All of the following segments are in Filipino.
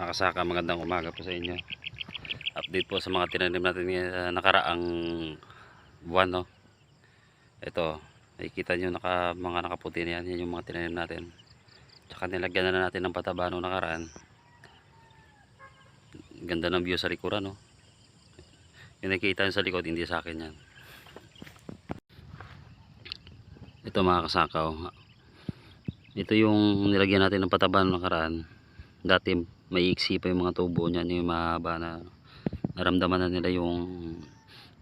Mga kasaka, magandang umaga po sa inyo. Update po sa mga tinanim natin sa nakaraang buwan, no? Ito, nakikita nyo naka, mga nakaputi na yan. Yan yung mga tinanim natin. Tsaka nilagyan na natin ng pataba nung nakaraan. Ganda ng view sa likuran, no? Yung nakikita nyo sa likod, hindi sa akin yan. Ito mga kasakaw. Ito yung nilagyan natin ng pataba nung nakaraan. Dati may pa yung mga tubo niyan, yung mahaba na naramdaman na nila yung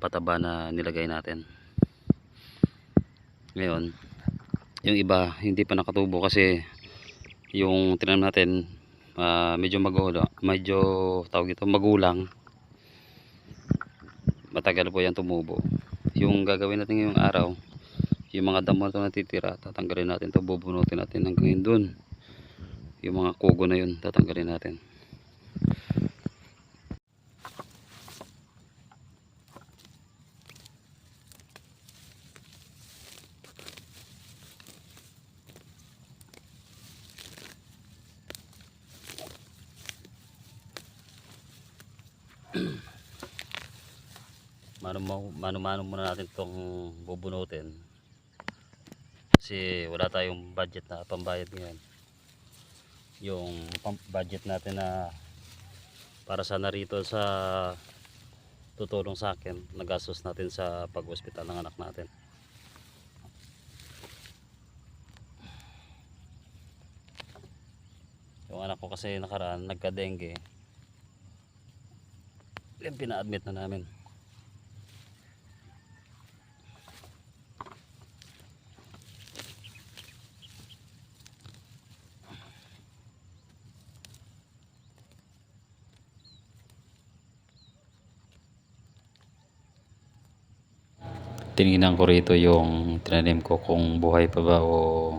pataba na nilagay natin. Ngayon, yung iba hindi pa nakatubo kasi yung tinanim natin ah, medyo magulo, medyo tawag ito magulang. Matagal po yan tumubo. Yung gagawin natin ngayong araw, yung mga damo na ito natitira, tatanggalin natin to bubunutin natin hanggang dun. Yung mga kugo na yun, tatanggalin natin. mano mano muna natin itong bubunutin kasi wala tayong budget na pambayad ngayon yung budget natin na para sa narito sa tutulong sa akin nagastos natin sa pag-hospital ng anak natin. Yung anak ko kasi nakaraan nagka-dengue. Yung pina-admit na namin tinignan ko rito yung tinanim ko kung buhay pa ba o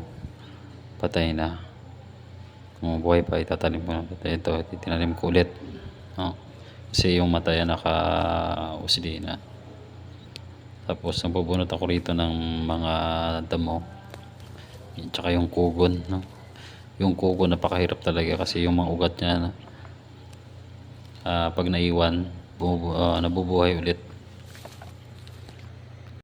patay na. Kung buhay pa itatanim ko na. Patay ito tinanim ko ulit. No? kasi yung mata yan naka usdi na. Tapos nabubunot ako rito ng mga damo. Tsaka yung kugon no? yung kugon napakahirap talaga kasi yung mga ugat niya ah, pag naiwan bumubu- ah, nabubuhay ulit